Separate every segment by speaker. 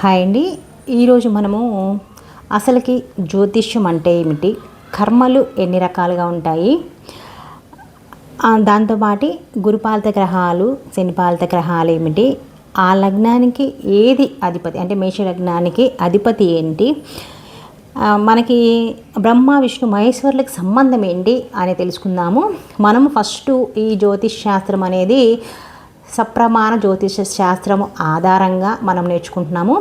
Speaker 1: Hi అండి. ఈరోజు మనము అసలుకి జ్యోతిష్యం అంటే ఏమిటి? కర్మలు ఎన్ని రకాలుగా ఉంటాయి? దాంతోపాటి దాంతోపాటు గురుపాలిత గ్రహాలు శనిపాలిత గ్రహాలు ఏమిటి? ఆ లగ్నానికి ఏది అధిపతి? అంటే మేష లగ్నానికి అధిపతి ఏంటి? మనకి బ్రహ్మ విష్ణు మహేశ్వరులకు సంబంధం ఏంటి అని తెలుసుకుందాము. మనము ఫస్ట్ ఈ జ్యోతిష్ శాస్త్రం అనేది సప్రమాణ జ్యోతిష శాస్త్రము ఆధారంగా మనం నేర్చుకుంటున్నాము.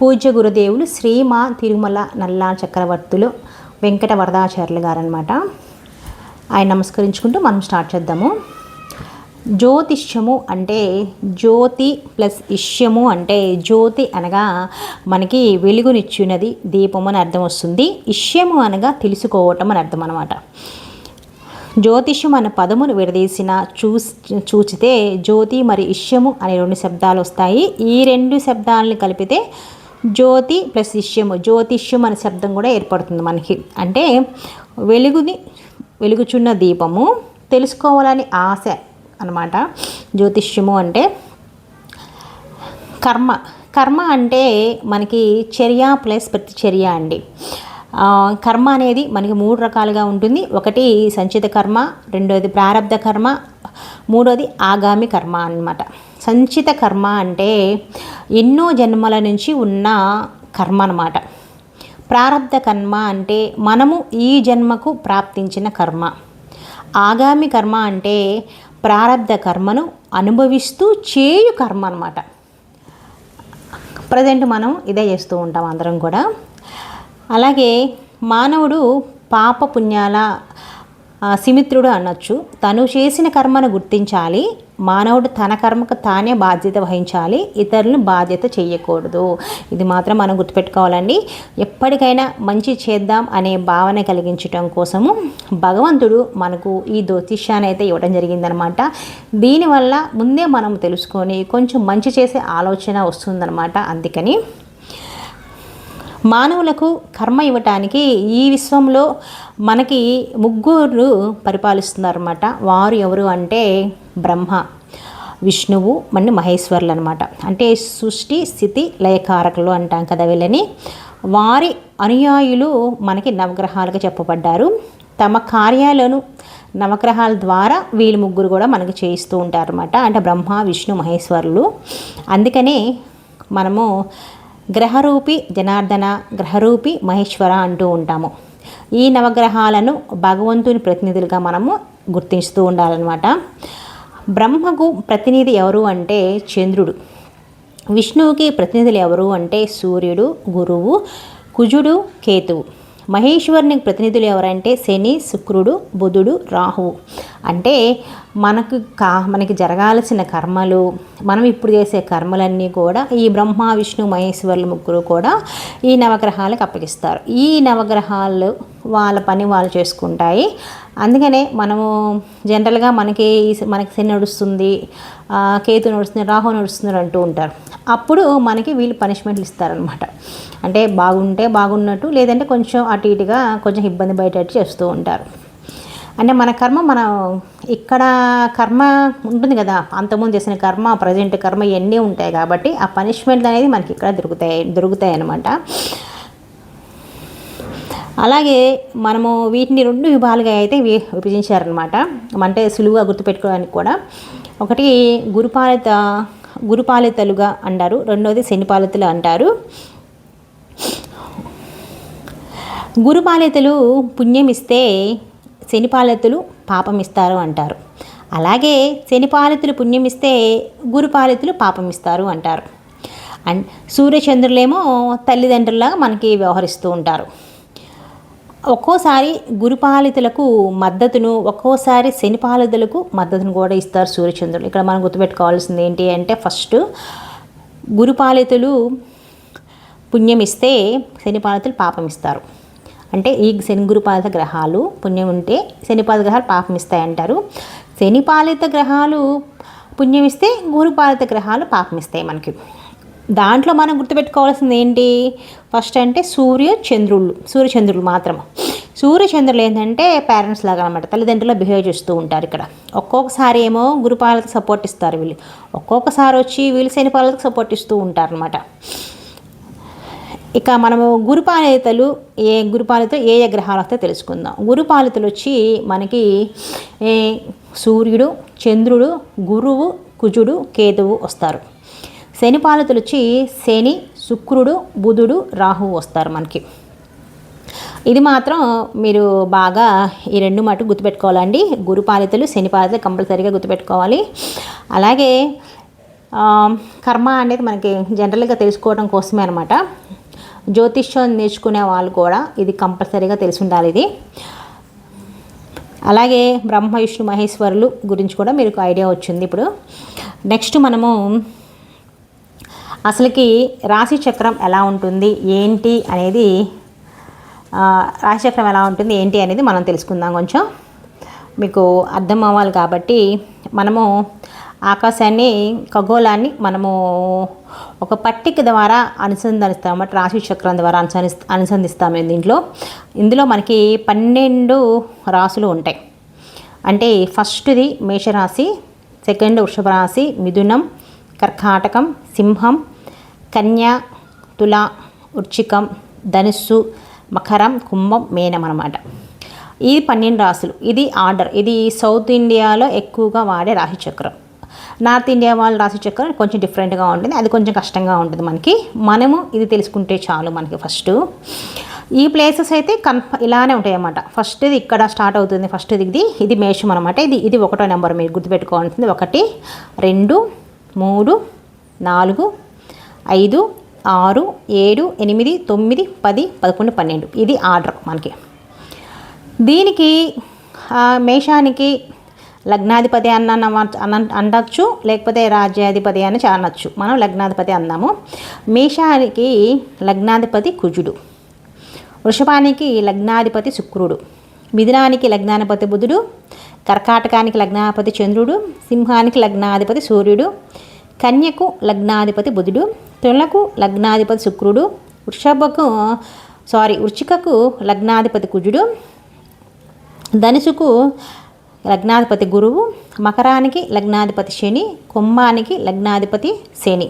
Speaker 1: పూజ్య గురుదేవులు శ్రీమా తిరుమల నల్లా చక్రవర్తులు వెంకట వరదాచార్యులు గారు అనమాట ఆయన నమస్కరించుకుంటూ మనం స్టార్ట్ చేద్దాము. జ్యోతిష్యము అంటే జ్యోతి ప్లస్ ఇష్యము అంటే జ్యోతి అనగా మనకి వెలుగునిచ్చున్నది దీపం అని అర్థం వస్తుంది. ఇష్యము అనగా తెలుసుకోవటం అని అర్థం అనమాట జ్యోతిష్యం అన్న పదమును విడదీసిన చూస్ చూచితే జ్యోతి మరి ఇష్యము అనే రెండు శబ్దాలు వస్తాయి. ఈ రెండు శబ్దాలను కలిపితే జ్యోతి ప్లస్ ఇష్యము. జ్యోతిష్యం అనే శబ్దం కూడా ఏర్పడుతుంది మనకి. అంటే వెలుగుని వెలుగుచున్న దీపము తెలుసుకోవాలని ఆశ అన్నమాట. జ్యోతిష్యము అంటే కర్మ. కర్మ అంటే మనకి చర్య ప్లస్ ప్రతిచర్య అండి. కర్మ అనేది మనకి మూడు రకాలుగా ఉంటుంది. ఒకటి సంచిత కర్మ రెండోది ప్రారంధ కర్మ మూడోది ఆగామి కర్మ అన్నమాట. సంచిత కర్మ అంటే ఎన్నో జన్మల నుంచి ఉన్న కర్మ అనమాట ప్రారంధ కర్మ అంటే మనము ఈ జన్మకు ప్రాప్తించిన కర్మ. ఆగామి కర్మ అంటే ప్రారంధ కర్మను అనుభవిస్తూ చేయు కర్మ అనమాట ప్రజెంట్ మనం ఇదే చేస్తూ ఉంటాం అందరం కూడా. అలాగే మానవుడు పాప పుణ్యాల సిమిత్రుడు అనొచ్చు. తను చేసిన కర్మను గుర్తించాలి. మానవుడు తన కర్మకు తానే బాధ్యత వహించాలి. ఇతరులను బాధ్యత చేయకూడదు. ఇది మాత్రం మనం గుర్తుపెట్టుకోవాలండి. ఎప్పటికైనా మంచి చేద్దాం అనే భావన కలిగించటం కోసము భగవంతుడు మనకు ఈ జ్యోతిష్యాన్ని అయితే ఇవ్వడం జరిగిందనమాట. దీనివల్ల ముందే మనం తెలుసుకొని కొంచెం మంచి చేసే ఆలోచన వస్తుందన్నమాట అందుకని మానవులకు కర్మ ఇవ్వటానికి ఈ విశ్వంలో మనకి ముగ్గురు పరిపాలిస్తున్నారన్నమాట. వారు ఎవరు అంటే బ్రహ్మ విష్ణువు మన మహేశ్వరులు అనమాట అంటే సృష్టి స్థితి లయకారకులు అంటాం కదా వీళ్ళని. వారి అనుయాయులు మనకి నవగ్రహాలుగా చెప్పబడ్డారు. తమ కార్యాలను నవగ్రహాల ద్వారా వీళ్ళు ముగ్గురు కూడా మనకి చేయిస్తూ ఉంటారన్నమాట. అంటే బ్రహ్మ విష్ణు మహేశ్వరులు. అందుకనే మనము గ్రహరూపి జనార్దన గ్రహరూపి మహేశ్వర అంటూ ఉంటాము. ఈ నవగ్రహాలను భగవంతుని ప్రతినిధులుగా మనము గుర్తిస్తూ ఉండాలన్నమాట. బ్రహ్మకు ప్రతినిధి ఎవరు అంటే చంద్రుడు. విష్ణువుకి ప్రతినిధులు ఎవరు అంటే సూర్యుడు గురువు కుజుడు కేతువు. మహేశ్వరునికి ప్రతినిధులు ఎవరంటే శని శుక్రుడు బుధుడు రాహువు. అంటే మనకు కా మనకి జరగాల్సిన కర్మలు మనం ఇప్పుడు చేసే కర్మలన్నీ కూడా ఈ బ్రహ్మ విష్ణు మహేశ్వరులు ముగ్గురు కూడా ఈ నవగ్రహాలకు అప్పగిస్తారు. ఈ నవగ్రహాలు వాళ్ళ పని వాళ్ళు చేసుకుంటాయి. అందుకనే మనము జనరల్గా మనకి మనకి శని నడుస్తుంది కేతు నడుస్తుంది రాహు నడుస్తున్నారు అంటూ ఉంటారు. అప్పుడు మనకి వీళ్ళు పనిష్మెంట్లు ఇస్తారనమాట. అంటే బాగుంటే బాగున్నట్టు లేదంటే కొంచెం అటు ఇటుగా కొంచెం ఇబ్బంది బయటట్టు చేస్తూ ఉంటారు. అంటే మన కర్మ మన ఇక్కడ కర్మ ఉంటుంది కదా అంతకుముందు చేసిన కర్మ ప్రజెంట్ కర్మ ఇవన్నీ ఉంటాయి కాబట్టి ఆ పనిష్మెంట్ అనేది మనకి ఇక్కడ దొరుకుతాయి దొరుకుతాయి అన్నమాట. అలాగే మనము వీటిని రెండు విభాగాలుగా అయితే విభజించారనమాట అంటే సులువుగా గుర్తుపెట్టుకోవడానికి కూడా. ఒకటి గురుపాలిత గురుపాలితలుగా అంటారు. రెండవది శనిపాలితలు అంటారు. గురుపాలితలు పుణ్యం ఇస్తే శనిపాలితులు పాపం ఇస్తారు అంటారు. అలాగే శనిపాలితులు పుణ్యమిస్తే గురుపాలితులు పాపం ఇస్తారు అంటారు. అండ్ సూర్యచంద్రులేమో తల్లిదండ్రులాగా మనకి వ్యవహరిస్తూ ఉంటారు. ఒక్కోసారి గురుపాలితులకు మద్దతును ఒక్కోసారి శనిపాలితులకు మద్దతును కూడా ఇస్తారు సూర్యచంద్రులు. ఇక్కడ మనం గుర్తుపెట్టుకోవాల్సింది ఏంటి అంటే ఫస్ట్ గురుపాలితులు పుణ్యం ఇస్తే శనిపాలితులు పాపం ఇస్తారు అంటే ఈ శని గురుపాలిత గ్రహాలు పుణ్యం ఉంటే శనిపాలిత గ్రహాలు పాపం అంటారు శనిపాలిత గ్రహాలు పుణ్యం ఇస్తే గురుపాలిత గ్రహాలు పాపం ఇస్తాయి మనకి. దాంట్లో మనం గుర్తుపెట్టుకోవాల్సింది ఏంటి? ఫస్ట్ అంటే సూర్య చంద్రుళ్ళు సూర్యచంద్రులు మాత్రం. సూర్యచంద్రులు ఏంటంటే పేరెంట్స్ లాగా అనమాట తల్లిదండ్రులు బిహేవ్ చేస్తూ ఉంటారు ఇక్కడ. ఒక్కొక్కసారి ఏమో గురుపాలకు సపోర్ట్ ఇస్తారు వీళ్ళు. ఒక్కొక్కసారి వచ్చి వీళ్ళు శనిపాలకు సపోర్ట్ ఇస్తూ ఉంటారు అనమాట ఇక మనము గురుపాలితలు ఏ గురుపాలితలు ఏ ఏ గ్రహాలతో తెలుసుకుందాం. గురుపాలితలు వచ్చి మనకి ఏ, సూర్యుడు చంద్రుడు గురువు కుజుడు కేతువు వస్తారు. శని పాలితులు వచ్చి శని శుక్రుడు బుధుడు రాహువు వస్తారు మనకి. ఇది మాత్రం మీరు బాగా ఈ రెండు మటు గుర్తుపెట్టుకోవాలండి. గురుపాలితలు శనిపాలితలు కంపల్సరీగా గుర్తుపెట్టుకోవాలి. అలాగే కర్మ అనేది మనకి జనరల్గా తెలుసుకోవడం కోసమే అనమాట జ్యోతిష్యం నేర్చుకునే వాళ్ళు కూడా ఇది కంపల్సరీగా తెలిసి ఉండాలి ఇది. అలాగే బ్రహ్మ విష్ణు మహేశ్వరులు గురించి కూడా మీకు ఐడియా వచ్చింది ఇప్పుడు. నెక్స్ట్ మనము అసలుకి రాశి చక్రం ఎలా ఉంటుంది ఏంటి అనేది రాశిచక్రం రాశి చక్రం ఎలా ఉంటుంది ఏంటి అనేది మనం తెలుసుకుందాం కొంచెం. మీకు అర్థం అవ్వాలి కాబట్టి మనము ఆకాశాన్ని ఖగోళాన్ని మనము ఒక పట్టిక ద్వారా అనుసంధానిస్తాం అన్నమాట రాశి చక్రం ద్వారా అనుసరి అనుసంధిస్తాము దీంట్లో. ఇందులో మనకి పన్నెండు రాసులు ఉంటాయి. అంటే ఫస్ట్ది మేషరాశి సెకండ్ వృషభ రాశి మిథునం కర్కాటకం సింహం కన్య తుల వృచ్చికం ధనుస్సు మకరం కుంభం మేనం అనమాట ఇది పన్నెండు రాసులు ఇది ఆర్డర్. ఇది సౌత్ ఇండియాలో ఎక్కువగా వాడే రాశి చక్రం. నార్త్ ఇండియా వాళ్ళు రాసి చక్కెర కొంచెం డిఫరెంట్గా ఉంటుంది. అది కొంచెం కష్టంగా ఉంటుంది మనకి. మనము ఇది తెలుసుకుంటే చాలు మనకి ఫస్ట్ ఈ ప్లేసెస్ అయితే కన్ఫ ఇలానే ఉంటాయి అన్నమాట ఫస్ట్ ఇది ఇక్కడ స్టార్ట్ అవుతుంది. ఫస్ట్ ఇది ఇది మేషం అనమాట ఇది ఇది ఒకటో నెంబర్ మీరు గుర్తుపెట్టుకోవాల్సింది. ఒకటి రెండు మూడు నాలుగు ఐదు ఆరు ఏడు ఎనిమిది తొమ్మిది పది పదకొండు పన్నెండు. ఇది ఆర్డర్ మనకి. దీనికి మేషానికి లగ్నాధిపతి అన్న అనొచ్చు లేకపోతే రాజ్యాధిపతి అని అనొచ్చు. మనం లగ్నాధిపతి అన్నాము. మేషానికి లగ్నాధిపతి కుజుడు. వృషభానికి లగ్నాధిపతి శుక్రుడు. మిథునానికి లగ్నాధిపతి బుధుడు. కర్కాటకానికి లగ్నాధిపతి చంద్రుడు. సింహానికి లగ్నాధిపతి సూర్యుడు. కన్యకు లగ్నాధిపతి బుధుడు. తులకు లగ్నాధిపతి శుక్రుడు. వృషభకు సారీ వృచ్చికకు లగ్నాధిపతి కుజుడు. ధనుసుకు లగ్నాధిపతి గురువు మకరానికి లగ్నాధిపతి శని కుంభానికి లగ్నాధిపతి శని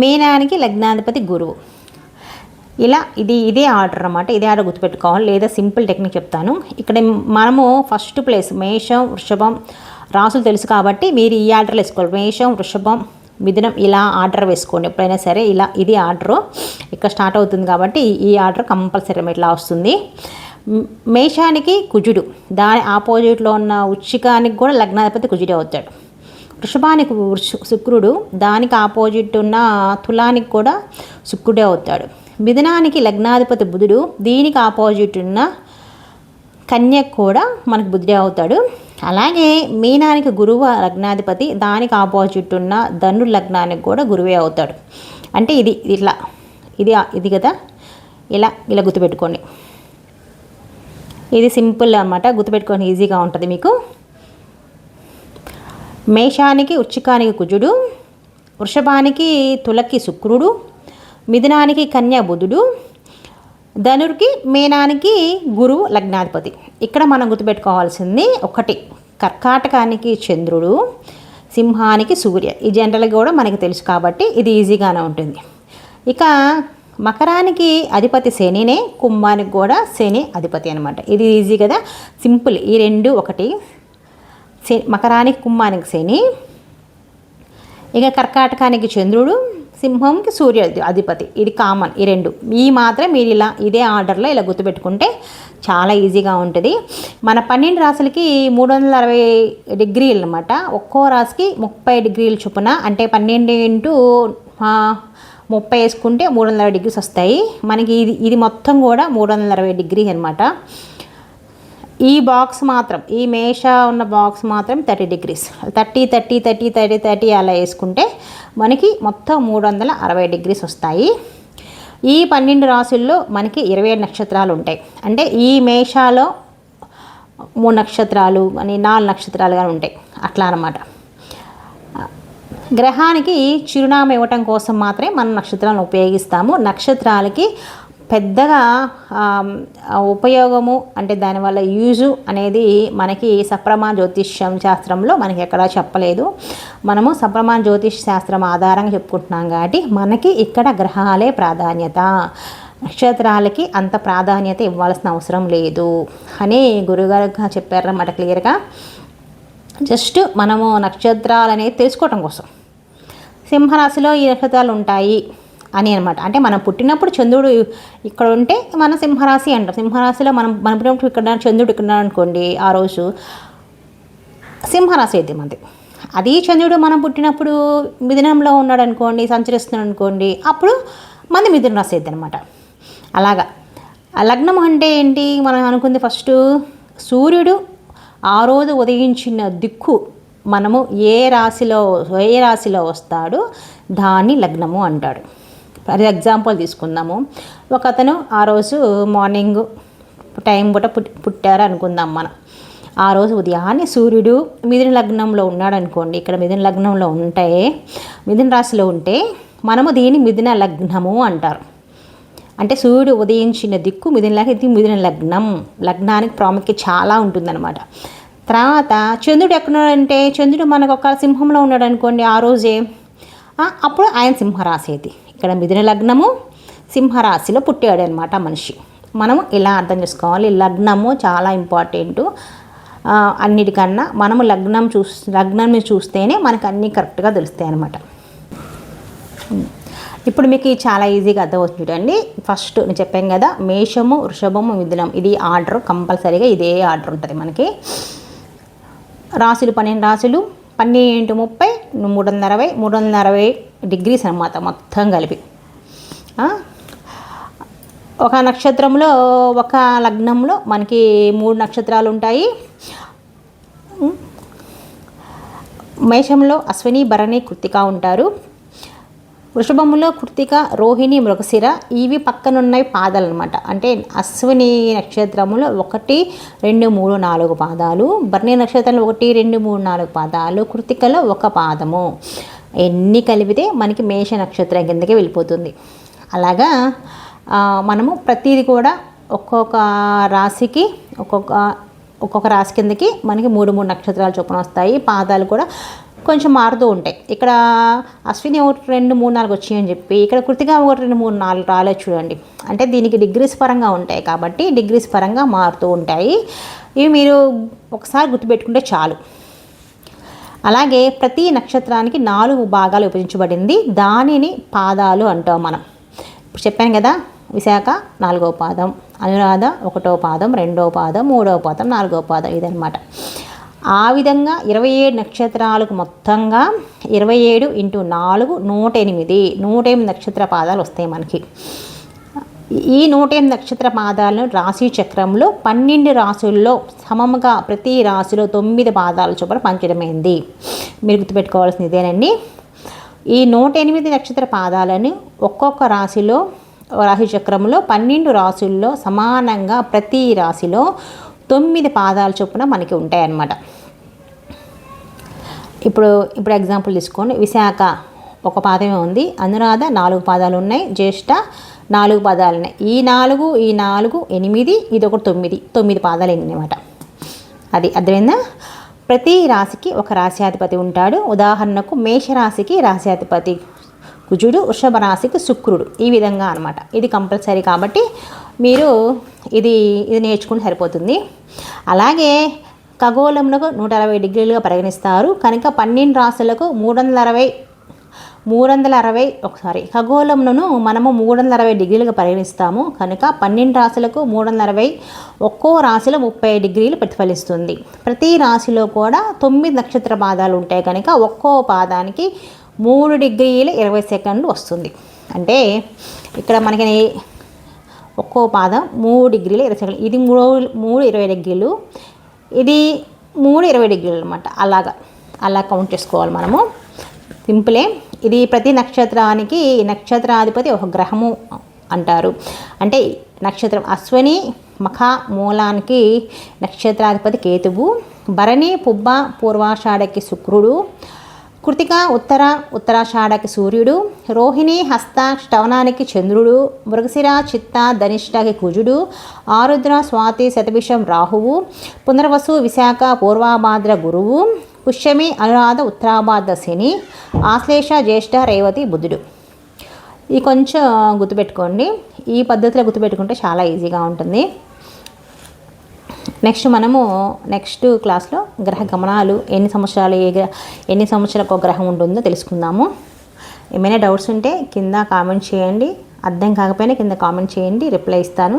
Speaker 1: మీనానికి లగ్నాధిపతి గురువు. ఇలా ఇది ఇదే ఆర్డర్ అన్నమాట. ఇదే ఆర్డర్ గుర్తుపెట్టుకోవాలి. లేదా సింపుల్ టెక్నిక్ చెప్తాను. ఇక్కడ మనము ఫస్ట్ ప్లేస్ మేషం వృషభం రాసులు తెలుసు కాబట్టి మీరు ఈ ఆర్డర్లు వేసుకోవాలి. మేషం వృషభం మిథునం ఇలా ఆర్డర్ వేసుకోండి. ఎప్పుడైనా సరే ఇలా ఇది ఆర్డర్. ఇక్కడ స్టార్ట్ అవుతుంది కాబట్టి ఈ ఆర్డర్ కంపల్సరీ ఇట్లా వస్తుంది. మేషానికి కుజుడు. దాని ఆపోజిట్లో ఉన్న ఉచ్చికానికి కూడా లగ్నాధిపతి కుజుడే అవుతాడు. వృషభానికి శుక్రుడు దానికి ఆపోజిట్ ఉన్న తులానికి కూడా శుక్రుడే అవుతాడు. మిథునానికి లగ్నాధిపతి బుధుడు దీనికి ఆపోజిట్ ఉన్న కన్యకు కూడా మనకు బుధుడే అవుతాడు. అలాగే మీనానికి గురువు లగ్నాధిపతి దానికి ఆపోజిట్ ఉన్న ధను లగ్నానికి కూడా గురువే అవుతాడు. అంటే ఇది ఇట్లా ఇది ఇది కదా? ఇలా ఇలా గుర్తుపెట్టుకోండి. ఇది సింపుల్ అన్నమాట గుర్తుపెట్టుకొని ఈజీగా ఉంటుంది మీకు. మేషానికి ఉచ్చికానికి కుజుడు వృషభానికి తులకి శుక్రుడు మిథునానికి కన్యా బుధుడు ధనుడికి మీనానికి గురువు లగ్నాధిపతి. ఇక్కడ మనం గుర్తుపెట్టుకోవాల్సింది ఒకటి కర్కాటకానికి చంద్రుడు సింహానికి సూర్య. ఈ జనరల్గా కూడా మనకి తెలుసు కాబట్టి ఇది ఈజీగానే ఉంటుంది. ఇక మకరానికి అధిపతి శనినే కుంభానికి కూడా శని అధిపతి అనమాట ఇది ఈజీ కదా? సింపుల్ ఈ రెండు ఒకటి. శని మకరానికి కుంభానికి శని. ఇక కర్కాటకానికి చంద్రుడు సింహంకి సూర్య అధిపతి. ఇది కామన్ ఈ రెండు. ఈ మాత్రం మీరు ఇలా ఇదే ఆర్డర్లో ఇలా గుర్తుపెట్టుకుంటే చాలా ఈజీగా ఉంటుంది. మన పన్నెండు రాసులకి మూడు వందల అరవై డిగ్రీలు అనమాట ఒక్కో రాశికి ముప్పై డిగ్రీలు చొప్పున అంటే పన్నెండు ఇంటూ ముప్పై వేసుకుంటే మూడు వందల అరవై డిగ్రీస్ వస్తాయి. మనకి ఇది ఇది మొత్తం కూడా మూడు వందల అరవై డిగ్రీ అనమాట ఈ బాక్స్ మాత్రం ఈ మేష ఉన్న బాక్స్ మాత్రం thirty degrees. Thirty thirty thirty thirty thirty అలా వేసుకుంటే మనకి మొత్తం మూడు వందల అరవై డిగ్రీస్ వస్తాయి. ఈ పన్నెండు రాసుల్లో మనకి ఇరవై ఏడు నక్షత్రాలు ఉంటాయి. అంటే ఈ మేషాలో మూడు నక్షత్రాలు అని నాలుగు నక్షత్రాలు కానీ ఉంటాయి. అట్లా అనమాట గ్రహానికి చిరునామా ఇవ్వటం కోసం మాత్రమే మనం నక్షత్రాలను ఉపయోగిస్తాము. నక్షత్రాలకి పెద్దగా ఉపయోగము అంటే దానివల్ల యూజు అనేది మనకి సప్రమా జ్యోతిష్యం శాస్త్రంలో మనకి ఎక్కడా చెప్పలేదు. మనము సప్రమా జ్యోతిష్ శాస్త్రం ఆధారంగా చెప్పుకుంటున్నాం కాబట్టి మనకి ఇక్కడ గ్రహాలే ప్రాధాన్యత. నక్షత్రాలకి అంత ప్రాధాన్యత ఇవ్వాల్సిన అవసరం లేదు. అని గురుగారు చెప్పారన్నమాట క్లియర్గా. జస్ట్ మనము నక్షత్రాలు అనేది తెలుసుకోవటం కోసం. సింహరాశిలో ఈ నక్షత్రాలు ఉంటాయి అని అనమాట అంటే మనం పుట్టినప్పుడు చంద్రుడు ఇక్కడ ఉంటే మన సింహరాశి అంటాం. సింహరాశిలో మనం మన పుట్టినప్పుడు ఇక్కడ చంద్రుడు ఇక్కడ అనుకోండి ఆ రోజు సింహరాశి అయితే మనది. అది చంద్రుడు మనం పుట్టినప్పుడు మిథునంలో ఉన్నాడు అనుకోండి సంచరిస్తున్నాడు అనుకోండి అప్పుడు మంది మిథున రాశి అయితే అనమాట అలాగా. లగ్నం అంటే ఏంటి? మనం అనుకుంది ఫస్ట్ సూర్యుడు ఆ రోజు ఉదయించిన దిక్కు మనము ఏ రాశిలో ఏ రాశిలో వస్తాడో? దాన్ని లగ్నము అంటాడు. ఫర్ ఎగ్జాంపుల్ తీసుకుందాము. ఒక అతను ఆ రోజు మార్నింగ్ టైం పూట పుట్ పుట్టారు అనుకుందాం మనం. ఆ రోజు ఉదయాన్నే సూర్యుడు మిథున లగ్నంలో ఉన్నాడు అనుకోండి ఇక్కడ మిథున లగ్నంలో ఉంటే మిథున రాశిలో ఉంటే మనము దీన్ని మిథున లగ్నము అంటారు. అంటే సూర్యుడు ఉదయించిన దిక్కు మిథున ఇది మిథున లగ్నం. లగ్నానికి ప్రాముఖ్యత చాలా ఉంటుందన్నమాట. తర్వాత చంద్రుడు ఎక్కడున్నాడంటే చంద్రుడు మనకు ఒక సింహంలో ఉన్నాడు అనుకోండి ఆ రోజే. అప్పుడు ఆయన సింహరాశి అయితే ఇక్కడ మిథున లగ్నము సింహరాశిలో పుట్టాడు అనమాట మనిషి. మనము ఇలా అర్థం చేసుకోవాలి? లగ్నము చాలా ఇంపార్టెంట్. అన్నిటికన్నా మనము లగ్నం చూస్ లగ్నం చూస్తేనే మనకు అన్నీ కరెక్ట్గా తెలుస్తాయి అనమాట ఇప్పుడు మీకు చాలా ఈజీగా అర్థమవుతుంది చూడండి. ఫస్ట్ నేను చెప్పాను కదా మేషము వృషభము మిథునం. ఇది ఆర్డర్ కంపల్సరీగా ఇదే ఆర్డర్ ఉంటుంది మనకి. రాసులు పన్నెండు రాసులు పన్నెండు ముప్పై మూడు వందల అరవై మూడు వందల అరవై డిగ్రీస్ అనమాట మొత్తం కలిపి. ఒక నక్షత్రంలో ఒక లగ్నంలో మనకి మూడు నక్షత్రాలు ఉంటాయి. మేషంలో అశ్విని భరణి కృతిక ఉంటారు. వృషభములో కృతిక రోహిణి మృగశిర ఇవి పక్కనున్నాయి పాదాలు అనమాట అంటే అశ్విని నక్షత్రములో ఒకటి రెండు మూడు నాలుగు పాదాలు. భరణి నక్షత్రంలో ఒకటి రెండు మూడు నాలుగు పాదాలు. కృతికలో ఒక పాదము. ఎన్ని కలిపితే మనకి మేష నక్షత్రం కిందకి వెళ్ళిపోతుంది. అలాగా మనము ప్రతిదీ కూడా ఒక్కొక్క రాశికి ఒక్కొక్క ఒక్కొక్క రాశి కిందకి మనకి మూడు మూడు నక్షత్రాలు చొప్పున వస్తాయి. పాదాలు కూడా కొంచెం మారుతూ ఉంటాయి. ఇక్కడ అశ్విని ఒకటి రెండు మూడు నాలుగు వచ్చాయని చెప్పి ఇక్కడ కృతిగా ఒకటి రెండు మూడు నాలుగు రాలేదు చూడండి. అంటే దీనికి డిగ్రీస్ పరంగా ఉంటాయి కాబట్టి డిగ్రీస్ పరంగా మారుతూ ఉంటాయి. ఇవి మీరు ఒకసారి గుర్తుపెట్టుకుంటే చాలు. అలాగే ప్రతి నక్షత్రానికి నాలుగు భాగాలు విభజించబడింది. దానిని పాదాలు అంటాం మనం. ఇప్పుడు చెప్పాను కదా విశాఖ నాలుగో పాదం అనురాధ ఒకటో పాదం రెండో పాదం మూడవ పాదం నాలుగో పాదం ఇదనమాట ఆ విధంగా ఇరవై ఏడు నక్షత్రాలకు మొత్తంగా ఇరవై ఏడు ఇంటూ నాలుగు నూట ఎనిమిది నూట ఎనిమిది నక్షత్ర పాదాలు వస్తాయి మనకి. ఈ నూట ఎనిమిది నక్షత్ర పాదాలను రాశి చక్రంలో పన్నెండు రాశుల్లో సమముగా ప్రతి రాశిలో తొమ్మిది పాదాల చొప్పున పంచడమైంది. మీరు గుర్తుపెట్టుకోవాల్సింది ఇదేనండి. ఈ నూట ఎనిమిది నక్షత్ర పాదాలను ఒక్కొక్క రాశిలో రాశి చక్రంలో పన్నెండు రాశుల్లో సమానంగా ప్రతి రాశిలో తొమ్మిది పాదాల చొప్పున మనకి ఉంటాయన్నమాట. ఇప్పుడు ఇప్పుడు ఎగ్జాంపుల్ తీసుకోండి. విశాఖ ఒక పాదమే ఉంది. అనురాధ నాలుగు పాదాలు ఉన్నాయి. జ్యేష్ఠ నాలుగు పాదాలు ఉన్నాయి. ఈ నాలుగు ఈ నాలుగు ఎనిమిది ఇది ఒకటి తొమ్మిది. తొమ్మిది పాదాలు అనమాట అది అర్థమైందా? ప్రతి రాశికి ఒక రాశ్యాధిపతి ఉంటాడు. ఉదాహరణకు మేషరాశికి రాశ్యాధిపతి కుజుడు వృషభ రాశికి శుక్రుడు. ఈ విధంగా అనమాట ఇది కంపల్సరీ కాబట్టి మీరు ఇది ఇది నేర్చుకుంటే సరిపోతుంది. అలాగే ఖగోళంలో నూట అరవై డిగ్రీలుగా పరిగణిస్తారు. కనుక పన్నెండు రాశులకు మూడు వందల అరవై మూడు వందల అరవై ఒకసారి ఖగోళంను మనము మూడు వందల అరవై డిగ్రీలుగా పరిగణిస్తాము. కనుక పన్నెండు రాశులకు మూడు వందల అరవై ఒక్కో రాశిలో ముప్పై డిగ్రీలు ప్రతిఫలిస్తుంది. ప్రతి రాశిలో కూడా తొమ్మిది నక్షత్ర పాదాలు ఉంటాయి. కనుక ఒక్కో పాదానికి మూడు డిగ్రీల ఇరవై సెకండ్లు వస్తుంది. అంటే ఇక్కడ మనకి ఒక్కో పాదం మూడు డిగ్రీలు ఇరవై సెకండ్లు. ఇది మూడు మూడు ఇరవై డిగ్రీలు. ఇది మూడు ఇరవై డిగ్రీలు అనమాట అలాగా. అలా కౌంట్ చేసుకోవాలి మనము. సింపులే ఇది ప్రతి నక్షత్రానికి నక్షత్రాధిపతి ఒక గ్రహము అంటారు. అంటే నక్షత్రం అశ్వని మఖ మూలానికి నక్షత్రాధిపతి కేతువు భరణి పుబ్బ పూర్వాషాఢకి శుక్రుడు కృతిక ఉత్తర ఉత్తరాషాఢకి సూర్యుడు రోహిణి హస్త శ్రవణానికి చంద్రుడు మృగశిర చిత్త ధనిష్టకి కుజుడు ఆరుద్ర స్వాతి శతభిషం రాహువు పునర్వసు విశాఖ పూర్వాభాద్ర గురువు పుష్యమి అనురాధ ఉత్తరాభాద్ర శని ఆశ్లేష జ్యేష్ఠ రేవతి బుధుడు. ఈ కొంచెం గుర్తుపెట్టుకోండి. ఈ పద్ధతిలో గుర్తుపెట్టుకుంటే చాలా ఈజీగా ఉంటుంది. నెక్స్ట్ మనము నెక్స్ట్ క్లాస్లో గ్రహ గమనాలు ఎన్ని సంవత్సరాలు ఏ గ్రహ ఎన్ని సంవత్సరాలకు ఒక గ్రహం ఉంటుందో తెలుసుకుందాము. ఏమైనా డౌట్స్ ఉంటే కింద కామెంట్ చేయండి. అర్థం కాకపోయినా కింద కామెంట్ చేయండి. రిప్లై ఇస్తాను.